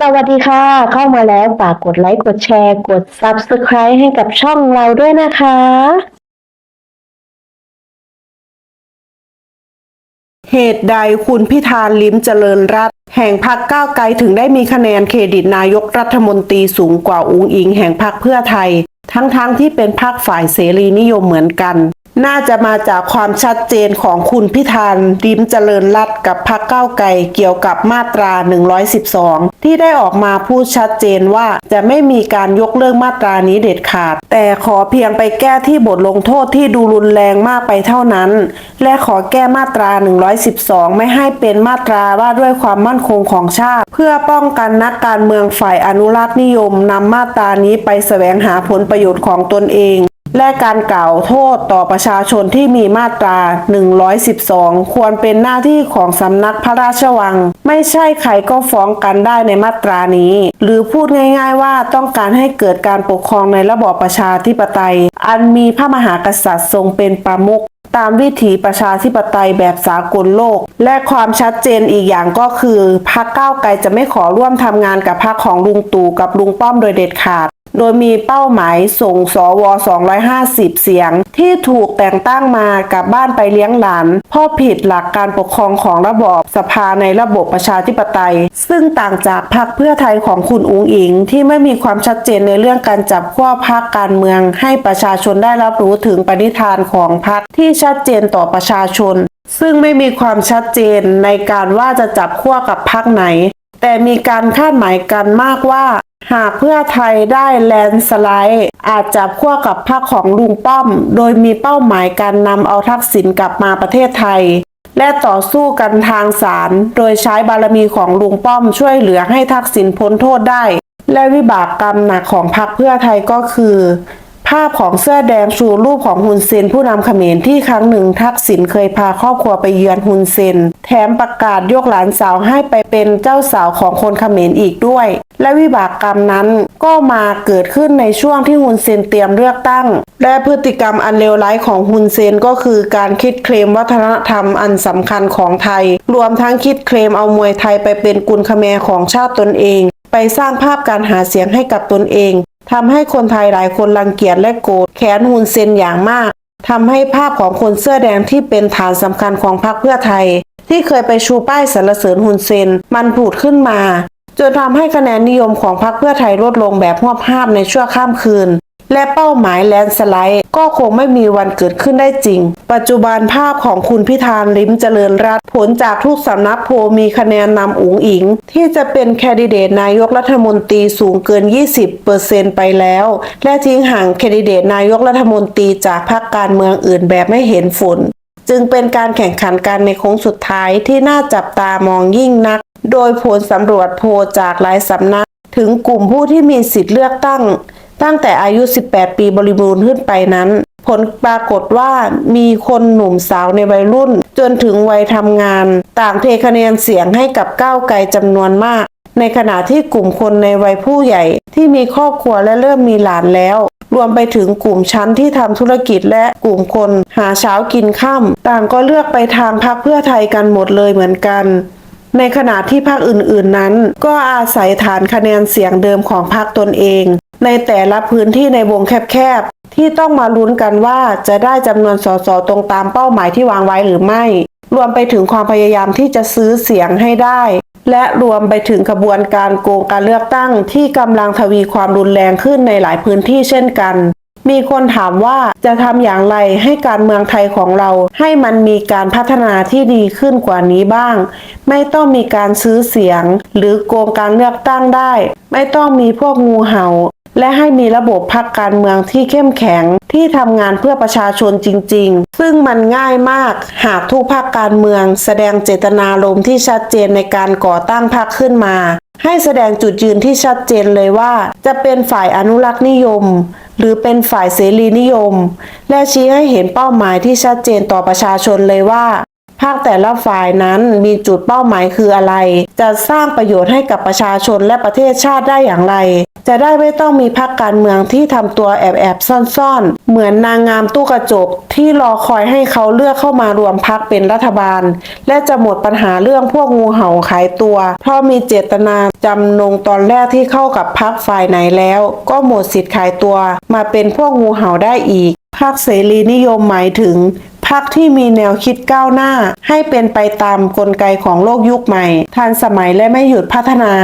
สวัสดีค่ะ เข้ามาแล้วฝากกดไลค์ กดแชร์ กด Subscribe ให้กับช่องเราด้วยนะคะ เหตุใดคุณพิธาลิ้มเจริญรัตน์แห่งพรรคก้าวไกลถึงได้มีคะแนนเครดิตนายกรัฐมนตรีสูงกว่าอุงอิงแห่งพรรคเพื่อไทย ทั้งๆทที่เป็นพรรคฝ่ายเสรีนิยมเหมือนกัน น่าจะมาจากความชัดเจนของคุณพิธาลิ้มเจริญรัตกับพรรคก้าวไกลเกี่ยวกับมาตรา 112 ที่ได้ออกมาพูดชัดเจนว่าจะไม่มีการยกเลิกมาตรานี้เด็ดขาด แต่ขอเพียงไปแก้ที่บทลงโทษที่ดูรุนแรงมากไปเท่านั้น และขอแก้มาตรา 112 ไม่ให้เป็นมาตราว่าด้วยความมั่นคงของชาติ เพื่อป้องกันนักการเมืองฝ่ายอนุรักษ์นิยมนำมาตรานี้ไปแสวงหาผลประโยชน์ของตนเอง และการกล่าวโทษต่อประชาชนที่มีมาตรา 112 ควรเป็นหน้าที่ของสำนักพระราชวัง ไม่ใช่ใครก็ฟ้องกันได้ในมาตรานี้ หรือพูดง่ายๆว่าต้องการให้เกิดการปกครองในระบอบประชาธิปไตย อันมีพระมหากษัตริย์ทรงเป็นประมุขตามวิถีประชาธิปไตยแบบสากลโลก และความชัดเจนอีกอย่างก็คือพรรคก้าวไกลจะไม่ขอร่วมทำงานกับพรรคของลุงตู่กับลุงป้อมโดยเด็ดขาด โดยมีเป้าหมายส่งสว 250 เสียง ที่ถูกแต่งตั้งมากลับบ้านไปเลี้ยงหลานเพ่อผิดหลักการปกครองของระบอบสภาในระบบประชาธิปไตย ซึ่งต่างจากพรรคเพื่อไทยของคุณอุงอิง ที่ไม่มีความชัดเจนในเรื่องการจับขั้วพรรคการเมือง ให้ประชาชนได้รับรู้ถึงปณิธานของพรรคที่ชัดเจนต่อประชาชน ซึ่งไม่มีความชัดเจนในการว่าจะจับขั้วกับพรรคไหน แต่มีการคาดหมายกันมากว่า หากเพื่อไทยได้แลนสไลด์อาจจับขั้วกับพรรคของลุงป้อม โดยมีเป้าหมายการนำเอาทักษิณกลับมาประเทศไทย และต่อสู้กันทางศาลโดยใช้บารมีของลุงป้อมช่วยเหลือให้ทักษิณพ้นโทษได้ และวิบากกรรมหนักของพรรคเพื่อไทยก็คือ ภาพของเสื้อแดงชูรูปของฮุนเซนผู้นำเขมรที่ครั้งหนึ่งทักษิณเคยพาครอบครัวไปเยือนฮุนเซน แถมประกาศยกหลานสาวให้ไปเป็นเจ้าสาวของคนเขมรอีกด้วย และวิบากกรรมนั้นก็มาเกิดขึ้นในช่วงที่ฮุนเซนเตรียมเลือกตั้ง และพฤติกรรมอันเลวร้ายของฮุนเซนก็คือการคิดเคลมวัฒนธรรมอันสำคัญของไทย รวมทั้งคิดเคลมเอามวยไทยไปเป็นกุลคแมของชาติตนเอง ไปสร้างภาพการหาเสียงให้กับตนเองทำให้คนไทยหลายคนรังเกียจและโกรธแค้นฮุนเซนอย่างมากทำให้ภาพของคนเสื้อแดงที่เป็นฐานสำคัญของพรรคเพื่อไทย ที่เคยไปชูป้ายสรรเสริญฮุนเซนมันผุดขึ้นมา จนทำให้คะแนนนิยมของพรรคเพื่อไทยลดลงแบบหวบภาพในชั่วข้ามคืน และเป้าหมายแลนสไลด์ ก็คงไม่มีวันเกิดขึ้นได้จริง ปัจจุบันภาพของคุณพิธานลิมเจริญรัตผลจากทุกสำนักโพมีคะแนนนำอุ๋งอิง ที่จะเป็นแคนดิเดตนายกรัฐมนตรีสูงเกิน 20%ไปแล้ว และทิ้งห่างแคนดิเดตนายกรัฐมนตรีจากพรรคการเมืองอื่นแบบไม่เห็นฝน จึงเป็นการแข่งขันกันในโค้งสุดท้ายที่น่าจับตามองยิ่งนัก โดยผลสำรวจโพลจากหลายสำนัก ถึงกลุ่มผู้ที่มีสิทธิ์เลือกตั้ง ตั้งแต่อายุ 18 ปีบริบูรณ์ขึ้นไปนั้น ผลปรากฏว่ามีคนหนุ่มสาวในวัยรุ่น จนถึงวัยทำงาน ต่างเทคะแนนเสียงให้กับก้าวไกลจำนวนมาก ในขณะที่กลุ่มคนในวัยผู้ใหญ่ที่มีครอบครัวและเริ่มมีหลานแล้ว รวมไปถึงกลุ่มชั้นที่ทำธุรกิจและกลุ่มคนหาเช้ากินค่ำต่างก็เลือกไปทางพรรคเพื่อไทยกันหมดเลยเหมือนกันในขณะที่พรรคอื่นๆนั้น ก็อาศัยฐานคะแนนเสียงเดิมของพรรคตนเอง ในแต่ละพื้นที่ในวงแคบๆ ที่ต้องมาลุ้นกันว่าจะได้จำนวนสสตรงตามเป้าหมายที่วางไว้หรือไม่ รวมไปถึงความพยายามที่จะซื้อเสียงให้ได้ และรวมไปถึงขบวนการโกงการเลือกตั้งที่กำลังทวีความรุนแรงขึ้นในหลายพื้นที่เช่นกัน มีคนถามว่าจะทำอย่างไรให้การเมืองไทยของเรา ให้มันมีการพัฒนาที่ดีขึ้นกว่านี้บ้าง ไม่ต้องมีการซื้อเสียง หรือโกงการเลือกตั้งได้ ไม่ต้องมีพวกงูเห่า และให้มีระบบพักการเมืองที่เข้มแข็งที่ทำงานเพื่อประชาชนจริง ๆ ซึ่งมันง่ายมากหากทุกภาคการเมือง แสดงเจตนารมณ์ที่ชัดเจนในการก่อตั้งพรรคขึ้นมา ให้แสดงจุดยืนที่ชัดเจนเลยว่า จะเป็นฝ่ายอนุรักษ์นิยม หรือเป็นฝ่ายเสรีนิยม และชี้ให้เห็นเป้าหมายที่ชัดเจนต่อประชาชนเลยว่า ภาคแต่ละฝ่ายนั้นมีจุดเป้าหมายคืออะไร จะสร้างประโยชน์ให้กับประชาชนและประเทศชาติได้อย่างไร จะได้ไม่ต้องมีพักการเมืองที่ทำตัวแอบแอบซ่อนๆ เหมือนนางงามตู้กระจกที่รอคอยให้เขาเลือกเข้ามารวมพักเป็นรัฐบาล และจะหมดปัญหาเรื่องพวกงูเห่าขายตัว เพราะมีเจตนาจำนงตอนแรกที่เข้ากับพักฝ่ายไหนแล้ว ก็หมดสิทธิ์ขายตัว มาเป็นพวกงูเห่าได้อีกพรรคเสรีนิยมหมายถึง พรรคที่มีแนวคิดก้าวหน้า ให้เป็นไปตามกลไกของโลกยุคใหม่ ทันสมัยและไม่หยุดพัฒนา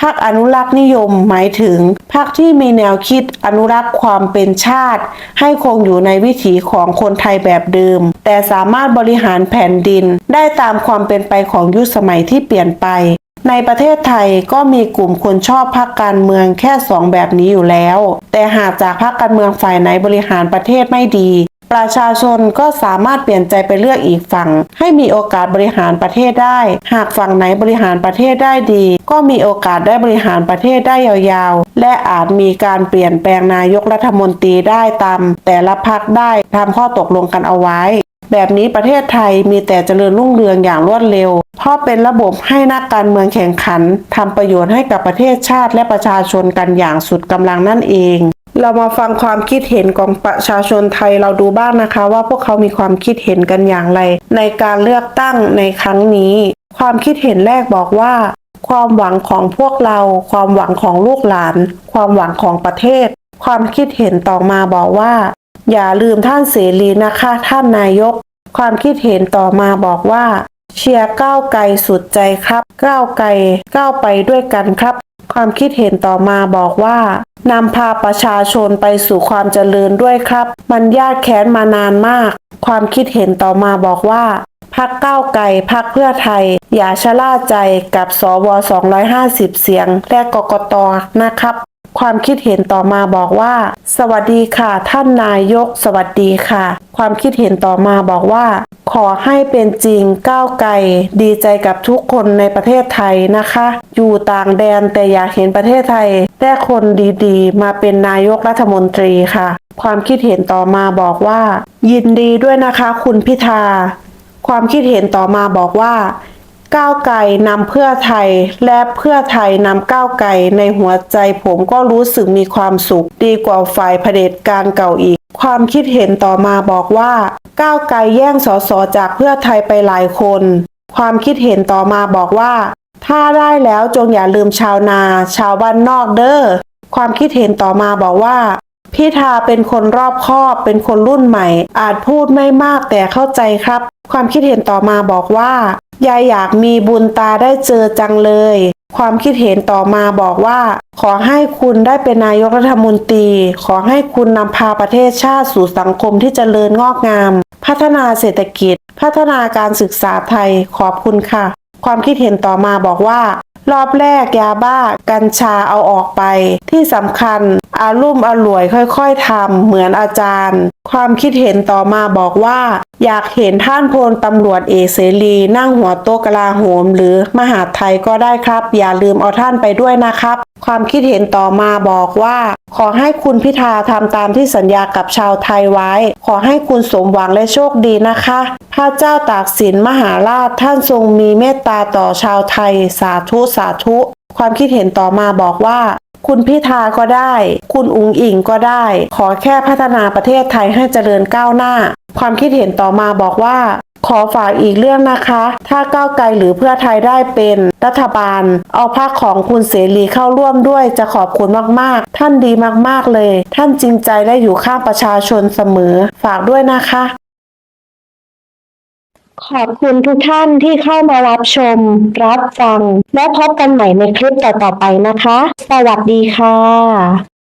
พรรคอนุรักษ์นิยมหมายถึงพรรคที่มีแนวคิดอนุรักษ์ความเป็นชาติ ให้คงอยู่ในวิถีของคนไทยแบบเดิม แต่สามารถบริหารแผ่นดินได้ตามความเป็นไปของยุคสมัยที่เปลี่ยนไป ในประเทศไทยก็มีกลุ่มคนชอบพรรคการเมืองแค่สองแบบนี้อยู่แล้ว แต่หากจากพรรคการเมืองฝ่ายไหนบริหารประเทศไม่ดี ประชาชนก็สามารถเปลี่ยนใจไปเลือกอีกฝั่ง ให้มีโอกาสบริหารประเทศได้ หากฝั่งไหนบริหารประเทศได้ดี ก็มีโอกาสได้บริหารประเทศได้ยาวๆ และอาจมีการเปลี่ยนแปลงนายกรัฐมนตรีได้ตาม แต่ละพรรคได้ทำข้อตกลงกันเอาไว้ แบบนี้ประเทศไทยมีแต่เจริญรุ่งเรืองอย่างรวดเร็ว เพราะเป็นระบบให้นักการเมืองแข่งขันทำประโยชน์ให้กับประเทศชาติและประชาชนกันอย่างสุดกำลังนั่นเอง เรามาฟังความคิดเห็นของประชาชนไทยเราดูบ้างนะคะ ว่าพวกเขามีความคิดเห็นกันอย่างไร ในการเลือกตั้งในครั้งนี้ ความคิดเห็นแรกบอกว่า ความหวังของพวกเรา ความหวังของลูกหลาน ความหวังของประเทศ ความคิดเห็นต่อมาบอกว่า อย่าลืมท่านเสรีนะคะ ท่านนายก ความคิดเห็นต่อมาบอกว่า เชียร์ก้าวไกลสุดใจครับ ก้าวไกลก้าวไปด้วยกันครับ ความคิดเห็นต่อมาบอกว่านำพาประชาชนไปสู่ความเจริญด้วยครับ มันยากแค้นมานานมาก ความคิดเห็นต่อมาบอกว่าพักก้าวไกลพักเพื่อไทย อย่าชะล่าใจกับสว 250 เสียง และกกตนะครับ ความคิดเห็นต่อมาบอกว่า สวัสดีค่ะ ท่านนายก สวัสดีค่ะ ความคิดเห็นต่อมาบอกว่า ขอให้เป็นจริงก้าวไกล ดีใจกับทุกคนในประเทศไทยนะคะ อยู่ต่างแดนแต่อยากเห็นประเทศไทยได้คนดีๆ มาเป็นนายกรัฐมนตรีค่ะ ความคิดเห็นต่อมาบอกว่า ยินดีด้วยนะคะ คุณพิธา ความคิดเห็นต่อมาบอกว่า ก้าวไกลนำเพื่อไทย และเพื่อไทยนำก้าวไกลในหัวใจผมก็รู้สึกมีความสุข ดีกว่าฝ่ายเผด็จการเก่าอีก ความคิดเห็นต่อมาบอกว่า ก้าวไกลแย่งสสจากเพื่อไทยไปหลายคน ความคิดเห็นต่อมาบอกว่า ถ้าได้แล้วจงอย่าลืมชาวนา ชาวบ้านนอกเด้อความคิดเห็นต่อมาบอกว่าพิธาเป็นคนรอบคอบ เป็นคนรุ่นใหม่ อาจพูดไม่มากแต่เข้าใจครับ ความคิดเห็นต่อมาบอกว่า ยายอยากมีบุญตาได้เจอจังเลย ความคิดเห็นต่อมาบอกว่า ขอให้คุณได้เป็นนายกรัฐมนตรี ขอให้คุณนำพาประเทศชาติสู่สังคมที่เจริญงอกงาม พัฒนาเศรษฐกิจ พัฒนาการศึกษาไทย ขอบคุณค่ะ ความคิดเห็นต่อมาบอกว่า รอบแรกยาบ้า กัญชาเอาออกไป ที่สำคัญอารุ่มอร่วยค่อย ๆทำเหมือนอาจารย์ ความคิดเห็นต่อมาบอกว่า อยากเห็นท่านพลตำรวจเอกเสรี นั่งหัวโต๊ะกลาโหม หรือมหาไทยก็ได้ครับ อย่าลืมเอาท่านไปด้วยนะครับ ความคิดเห็นต่อมาบอกว่า ขอให้คุณพิธาทำตามที่สัญญากับชาวไทยไว้ ขอให้คุณสมหวังและโชคดีนะคะพระเจ้าตากสินมหาราชท่านทรงมีเมตตาต่อชาวไทย สาธุสาธุ ความคิดเห็นต่อมาบอกว่าคุณพิธาก็ได้ คุณอุงอิงก็ได้ ขอแค่พัฒนาประเทศไทยให้เจริญก้าวหน้า ความคิดเห็นต่อมาบอกว่า ขอฝากอีกเรื่องนะคะ ถ้าก้าวไกลหรือเพื่อไทยได้เป็นรัฐบาล เอาพรรคของคุณเสรีเข้าร่วมด้วยจะขอบคุณมากๆ ท่านดีมากๆเลย ท่านจริงใจและอยู่ข้างประชาชนเสมอ ฝากด้วยนะคะ ขอบคุณทุกท่านที่เข้ามารับชม รับฟัง และพบกันใหม่ในคลิปต่อๆไปนะคะ สวัสดีค่ะ